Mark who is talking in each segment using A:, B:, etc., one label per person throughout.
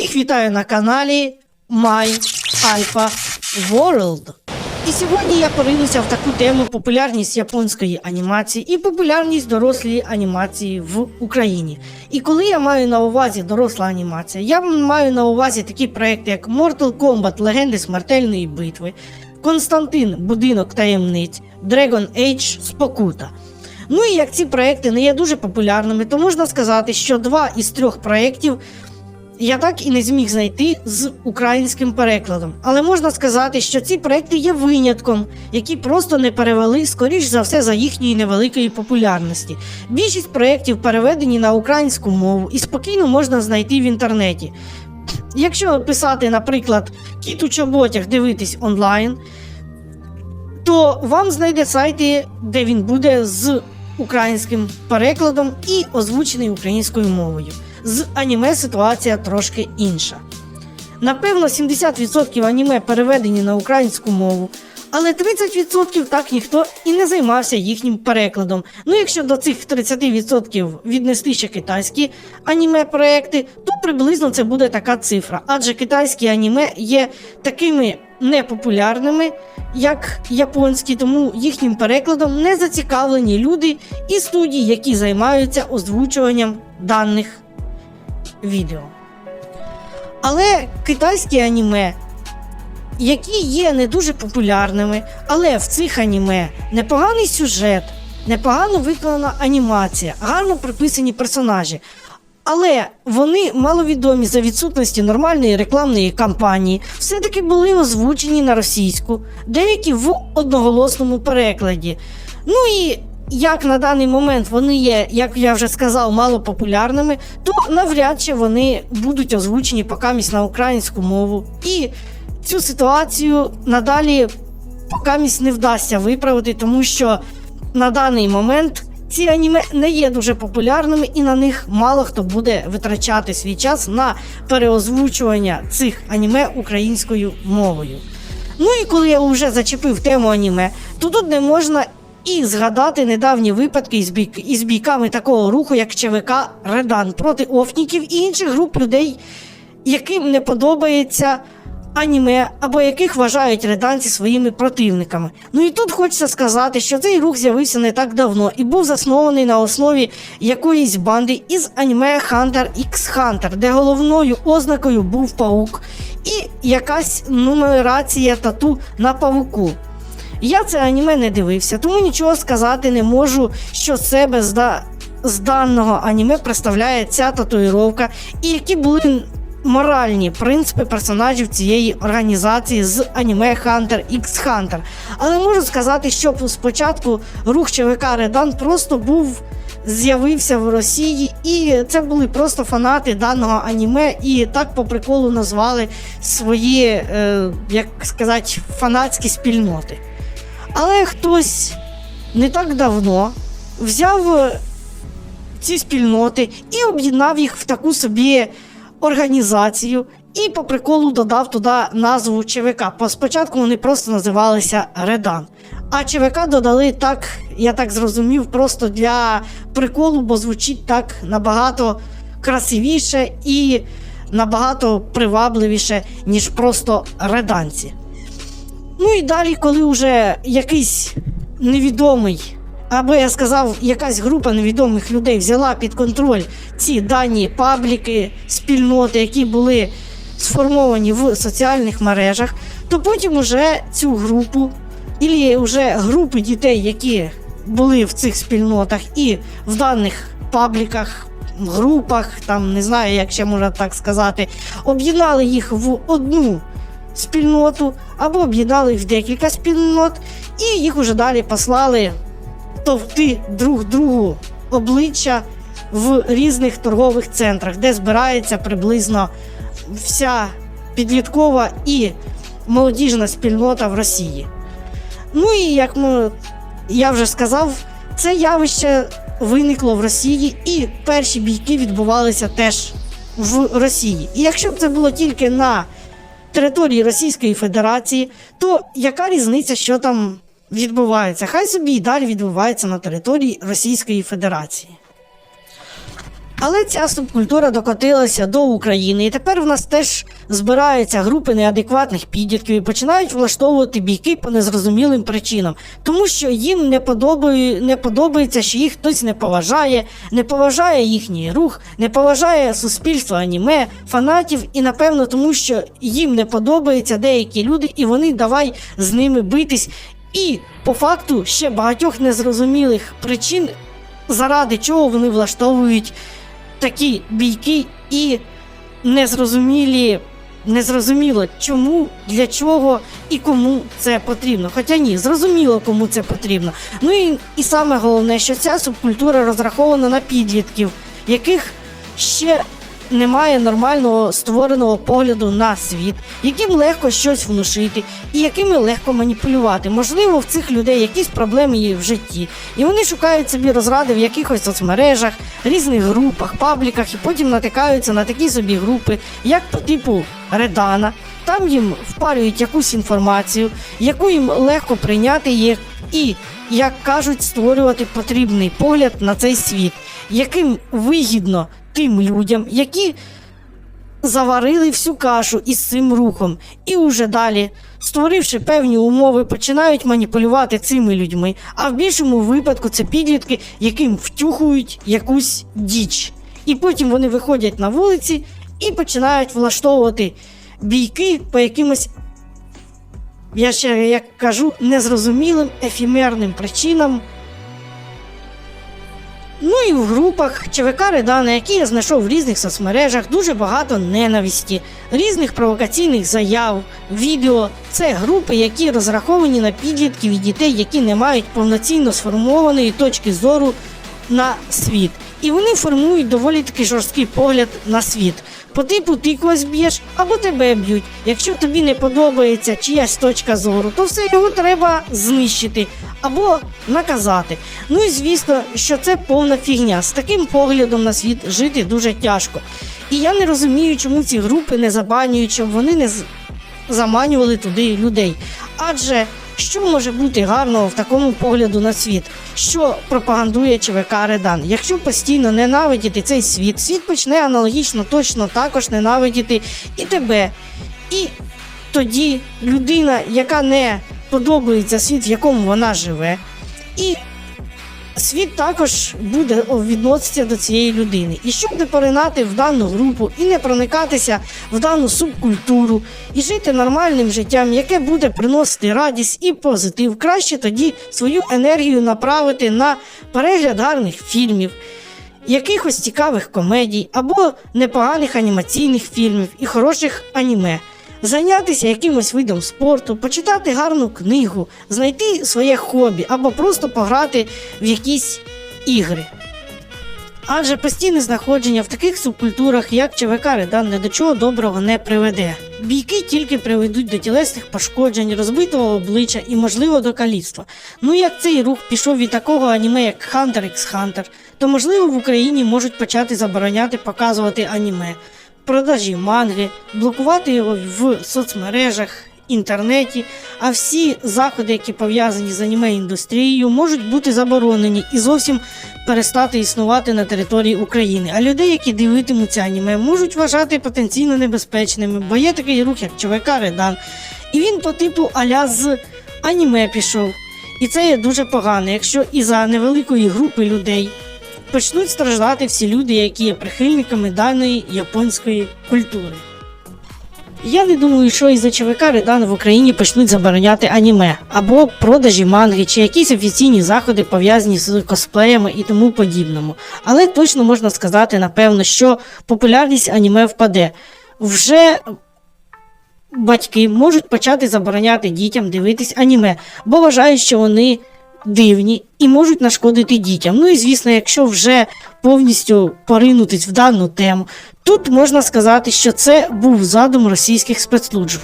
A: Всіх вітаю на каналі My Alpha World. І сьогодні я поринуся в таку тему популярність японської анімації і популярність дорослої анімації в Україні. І коли я маю на увазі доросла анімація, я маю на увазі такі проекти, як Mortal Kombat Легенди смертельної битви, Константин Будинок таємниць, Dragon Age Спокута. Ну і як ці проекти не є дуже популярними, то можна сказати, що два із трьох проєктів я так і не зміг знайти з українським перекладом. Але можна сказати, що ці проекти є винятком, які просто не перевели, скоріш за все, за їхньої невеликої популярності. Більшість проєктів переведені на українську мову і спокійно можна знайти в інтернеті. Якщо писати, наприклад, кіт у чоботях дивитись онлайн, то вам знайде сайти, де він буде з українським перекладом і озвучений українською мовою. З аніме ситуація трошки інша. Напевно, 70% аніме переведені на українську мову, але 30% так ніхто і не займався їхнім перекладом. Ну, якщо до цих 30% віднести ще китайські аніме проекти, то приблизно це буде така цифра. Адже китайські аніме є такими непопулярними, як японські, тому їхнім перекладом не зацікавлені люди і студії, які займаються озвучуванням даних відео. Але китайські аніме, які є не дуже популярними, але в цих аніме непоганий сюжет, непогано виконана анімація, гарно прописані персонажі. Але вони маловідомі за відсутності нормальної рекламної кампанії, все-таки були озвучені на російську, деякі в одноголосному перекладі. Ну і як на даний момент вони є, як я вже сказав, мало популярними, то навряд чи вони будуть озвучені покамість на українську мову. І цю ситуацію надалі покамість не вдасться виправити, тому що на даний момент ці аніме не є дуже популярними, і на них мало хто буде витрачати свій час на переозвучування цих аніме українською мовою. Ну і коли я вже зачепив тему аніме, то тут не можна і згадати недавні випадки із, бій... із бійками такого руху, як ЧВК Редан проти офніків і інших груп людей, яким не подобається аніме або яких вважають реданці своїми противниками. Ну і тут хочеться сказати, що цей рух з'явився не так давно і був заснований на основі якоїсь банди із аніме Hunter x Hunter, де головною ознакою був паук, і якась нумерація тату на павуку. Я це аніме не дивився, тому нічого сказати не можу, що себе з, да... з даного аніме представляє ця татуїровка, і які були моральні принципи персонажів цієї організації з аніме Hunter x Hunter. Але можу сказати, що спочатку рух ЧВК Редан просто був. З'явився в Росії, і це були просто фанати даного аніме, і так по приколу назвали свої, е, як сказати, фанатські спільноти. Але хтось не так давно взяв е, ці спільноти і об'єднав їх в таку собі організацію, і по приколу додав туди назву ЧВК. Спочатку вони просто називалися Редан. А ЧВК додали так, я так зрозумів, просто для приколу, бо звучить так набагато красивіше і набагато привабливіше, ніж просто реданці. Ну і далі, коли вже якийсь невідомий, або я сказав, якась група невідомих людей взяла під контроль ці дані пабліки, спільноти, які були сформовані в соціальних мережах, то потім уже цю групу, і вже групи дітей, які були в цих спільнотах і в даних пабліках. Групах, там не знаю, як ще можна так сказати, об'єднали їх в одну спільноту або об'єднали в декілька спільнот, і їх уже далі послали товти друг другу обличчя в різних торгових центрах, де збирається приблизно вся підліткова і молодіжна спільнота в Росії. Ну і як ми, я вже сказав, це явище виникло в Росії, і перші бійки відбувалися теж в Росії. І якщо б це було тільки на території Російської Федерації, то яка різниця, що там відбувається? Хай собі і далі відбувається на території Російської Федерації. Але ця субкультура докотилася до України, і тепер в нас теж збираються групи неадекватних підлітків і починають влаштовувати бійки по незрозумілим причинам, тому що їм не, подобає, не подобається, що їх хтось не поважає, не поважає їхній рух, не поважає суспільство аніме, фанатів, і напевно тому, що їм не подобаються деякі люди, і вони давай з ними битись. І по факту ще багатьох незрозумілих причин, заради чого вони влаштовують такі бійки і незрозумілі, незрозуміло чому, для чого і кому це потрібно. Хоча ні, зрозуміло, кому це потрібно. Ну і, і саме головне, що ця субкультура розрахована на підлітків, яких ще немає нормального створеного погляду на світ, яким легко щось внушити і якими легко маніпулювати. Можливо, в цих людей якісь проблеми є в житті, і вони шукають собі розради в якихось соцмережах, різних групах, пабліках, і потім натикаються на такі собі групи, як по типу Редана. Там їм впарюють якусь інформацію, яку їм легко прийняти є, і, як кажуть, створювати потрібний погляд на цей світ, яким вигідно тим людям, які заварили всю кашу із цим рухом, і уже далі, створивши певні умови, починають маніпулювати цими людьми. А в більшому випадку це підлітки, яким втюхують якусь діч. І потім вони виходять на вулиці і починають влаштовувати бійки по якимось. Я ще як кажу, незрозумілим ефімерним причинам, Ну і в групах ЧВК Редана, які я знайшов в різних соцмережах, дуже багато ненависті, різних провокаційних заяв, відео. Це групи, які розраховані на підлітків і дітей, які не мають повноцінно сформованої точки зору на світ. І вони формують доволі таки жорсткий погляд на світ. По типу ти когось б'єш або тебе б'ють. Якщо тобі не подобається чиясь точка зору, то все його треба знищити або наказати. Ну і звісно, що це повна фігня. З таким поглядом на світ жити дуже тяжко. І я не розумію, чому ці групи не забанюють, щоб вони не заманювали туди людей. Адже що може бути гарного в такому погляду на світ? Що пропагандує ЧВК Редан? Якщо постійно ненавидіти цей світ, світ почне аналогічно точно також ненавидіти і тебе. І тоді людина, яка не подобається світ, в якому вона живе, і світ також буде відноситися до цієї людини. І щоб не поринати в дану групу і не проникатися в дану субкультуру, і жити нормальним життям, яке буде приносити радість і позитив, краще тоді свою енергію направити на перегляд гарних фільмів. Якихось цікавих комедій або непоганих анімаційних фільмів і хороших аніме, зайнятися якимось видом спорту, почитати гарну книгу, знайти своє хобі або просто пограти в якісь ігри. Адже постійне знаходження в таких субкультурах, як ЧВК Редан, ні до чого доброго не приведе. Бійки тільки приведуть до тілесних пошкоджень, розбитого обличчя і, можливо, до каліцтва. Ну як цей рух пішов від такого аніме, як Hunter x Hunter, то можливо в Україні можуть почати забороняти показувати аніме, продажі манги, блокувати його в соцмережах, інтернеті, а всі заходи, які пов'язані з аніме індустрією, можуть бути заборонені і зовсім перестати існувати на території України. А людей, які дивитимуться аніме, можуть вважати потенційно небезпечними, бо є такий рух, як ЧВК Редан. І він по типу аля з аніме пішов. І це є дуже погано, якщо і за невеликої групи людей почнуть страждати всі люди, які є прихильниками даної японської культури. Я не думаю, що із-за ЧВК Редан в Україні почнуть забороняти аніме або продажі манги чи якісь офіційні заходи пов'язані з косплеями і тому подібному. Але точно можна сказати, напевно, що популярність аніме впаде. Вже батьки можуть почати забороняти дітям дивитись аніме, бо вважають, що вони дивні і можуть нашкодити дітям. Ну і звісно, якщо вже повністю поринутись в дану тему, тут можна сказати, що це був задум російських спецслужб.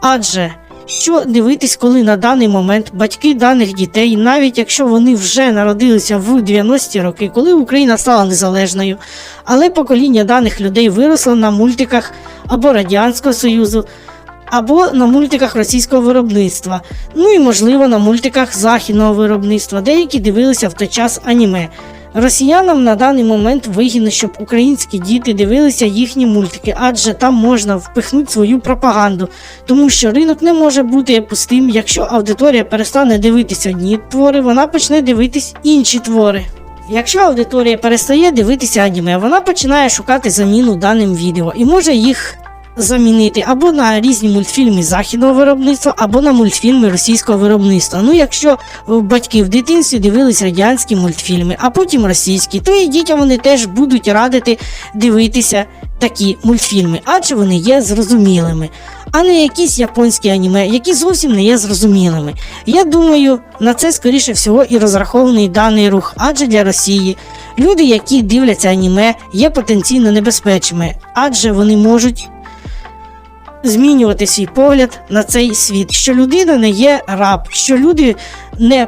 A: Адже що дивитись, коли на даний момент батьки даних дітей, навіть якщо вони вже народилися в 90-ті роки, коли Україна стала незалежною, але покоління даних людей виросло на мультиках або Радянського Союзу, або на мультиках російського виробництва, ну і можливо на мультиках західного виробництва. Деякі дивилися в той час аніме. Росіянам на даний момент вигідно, щоб українські діти дивилися їхні мультики, адже там можна впихнути свою пропаганду, тому що ринок не може бути пустим. Якщо аудиторія перестане дивитися одні твори, вона почне дивитись інші твори. Якщо аудиторія перестає дивитися аніме, вона починає шукати заміну даним відео і може їх замінити або на різні мультфільми західного виробництва, або на мультфільми російського виробництва. Ну, якщо батьки в дитинстві дивились радянські мультфільми, а потім російські, то і дітям вони теж будуть радити дивитися такі мультфільми, адже вони є зрозумілими. А не якісь японські аніме, які зовсім не є зрозумілими. Я думаю, на це скоріше всього і розрахований даний рух, адже для Росії люди, які дивляться аніме, є потенційно небезпечними, адже вони можуть змінювати свій погляд на цей світ, що людина не є раб, що люди не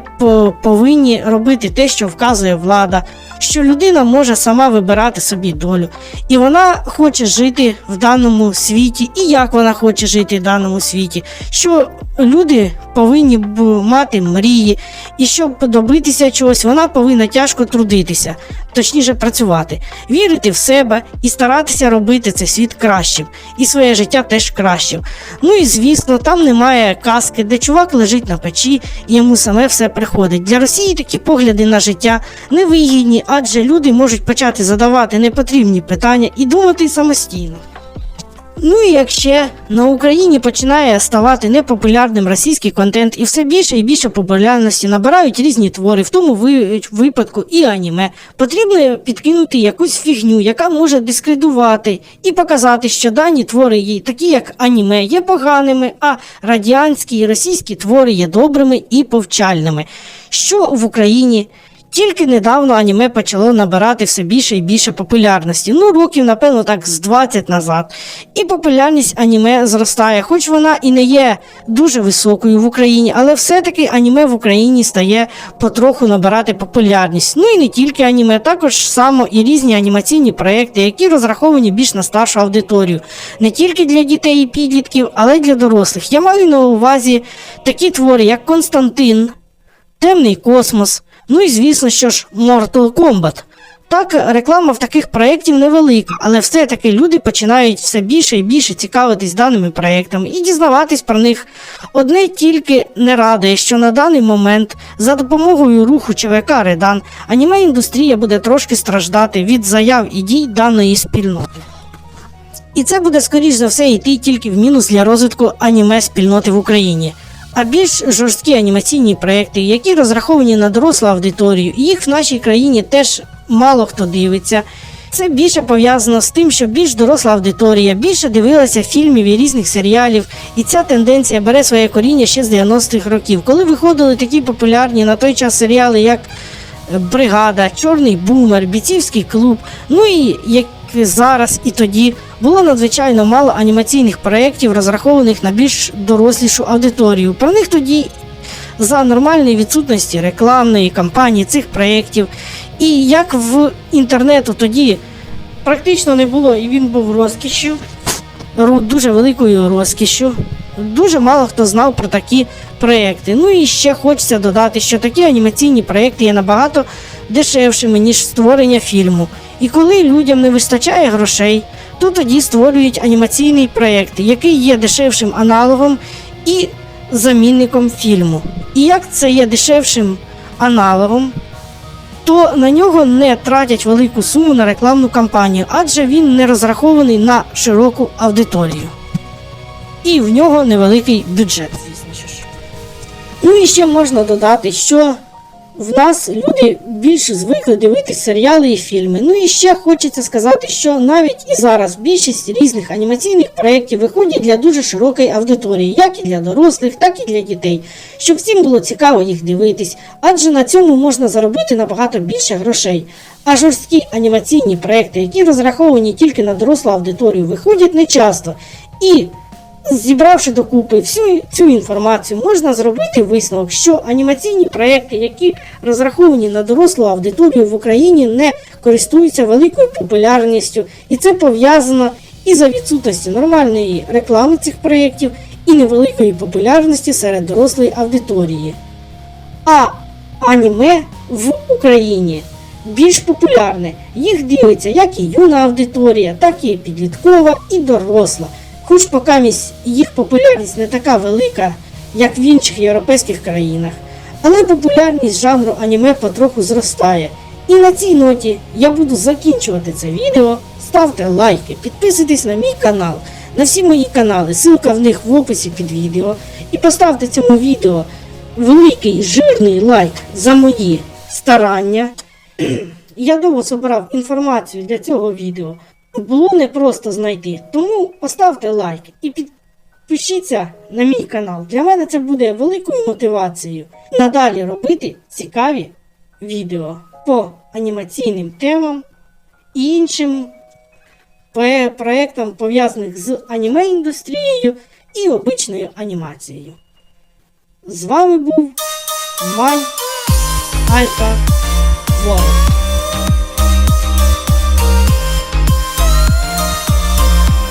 A: повинні робити те, що вказує влада, що людина може сама вибирати собі долю, і вона хоче жити в даному світі, і як вона хоче жити в даному світі, що люди повинні мати мрії, і щоб добитися чогось, вона повинна тяжко трудитися, точніше працювати, вірити в себе і старатися робити цей світ кращим, і своє життя теж кращим. Ну і звісно, там немає казки, де чувак лежить на печі і йому саме все приходить. Для Росії такі погляди на життя невигідні, адже люди можуть почати задавати непотрібні питання і думати самостійно. Ну і як ще на Україні починає ставати непопулярним російський контент, і все більше і більше популярності набирають різні твори, в тому випадку і аніме. Потрібно підкинути якусь фігню, яка може дискредувати і показати, що дані твори, є, такі як аніме, є поганими, а радянські і російські твори є добрими і повчальними. Що в Україні тільки недавно аніме почало набирати все більше і більше популярності. Ну, років, напевно, так з 20 назад. І популярність аніме зростає, хоч вона і не є дуже високою в Україні, але все-таки аніме в Україні стає потроху набирати популярність. Ну і не тільки аніме, також само і різні анімаційні проекти, які розраховані більш на старшу аудиторію. Не тільки для дітей і підлітків, але й для дорослих. Я маю на увазі такі твори, як Константин. Темний космос. Ну і звісно, що ж, Mortal Kombat. Так, реклама в таких проєктів невелика, але все-таки люди починають все більше і більше цікавитись даними проєктами і дізнаватись про них. Одне тільки не радує, що на даний момент за допомогою руху ЧВК Редан аніме індустрія буде трошки страждати від заяв і дій даної спільноти. І це буде скоріш за все йти тільки в мінус для розвитку аніме спільноти в Україні. А більш жорсткі анімаційні проекти, які розраховані на дорослу аудиторію, їх в нашій країні теж мало хто дивиться. Це більше пов'язано з тим, що більш доросла аудиторія більше дивилася фільмів і різних серіалів, і ця тенденція бере своє коріння ще з 90-х років, коли виходили такі популярні на той час серіали, як Бригада, Чорний бумер, Бійцівський клуб. Ну і як зараз і тоді було надзвичайно мало анімаційних проєктів, розрахованих на більш дорослішу аудиторію. Про них тоді за нормальної відсутності рекламної кампанії цих проєктів. І як в інтернету тоді практично не було, і він був розкішю, дуже великою розкішю. Дуже мало хто знав про такі проекти. Ну і ще хочеться додати, що такі анімаційні проекти є набагато дешевшими, ніж створення фільму. І коли людям не вистачає грошей, то тоді створюють анімаційний проєкт, який є дешевшим аналогом і замінником фільму. І як це є дешевшим аналогом, то на нього не тратять велику суму на рекламну кампанію, адже він не розрахований на широку аудиторію. І в нього невеликий бюджет. Ну і ще можна додати, що в нас люди більше звикли дивитися серіали і фільми. Ну і ще хочеться сказати, що навіть і зараз більшість різних анімаційних проєктів виходять для дуже широкої аудиторії, як і для дорослих, так і для дітей, щоб всім було цікаво їх дивитись, адже на цьому можна заробити набагато більше грошей. А жорсткі анімаційні проекти, які розраховані тільки на дорослу аудиторію, виходять нечасто. І Зібравши докупи всю цю інформацію, можна зробити висновок, що анімаційні проекти, які розраховані на дорослу аудиторію в Україні, не користуються великою популярністю, і це пов'язано і за відсутністю нормальної реклами цих проєктів, і невеликої популярності серед дорослої аудиторії. А аніме в Україні більш популярне. Їх дивиться як і юна аудиторія, так і підліткова, і доросла. Хоч поки місь їх популярність не така велика, як в інших європейських країнах. Але популярність жанру аніме потроху зростає. І на цій ноті я буду закінчувати це відео. Ставте лайки, підписуйтесь на мій канал, на всі мої канали, ссылка в них в описі під відео. І поставте цьому відео великий жирний лайк за мої старання. Я довго збирав інформацію для цього відео. Було не просто знайти. Тому поставте лайк і підпишіться на мій канал. Для мене це буде великою мотивацією надалі робити цікаві відео по анімаційним темам і іншим проектам, пов'язаних з аніме індустрією і обичною анімацією. З вами був Май Альфа World.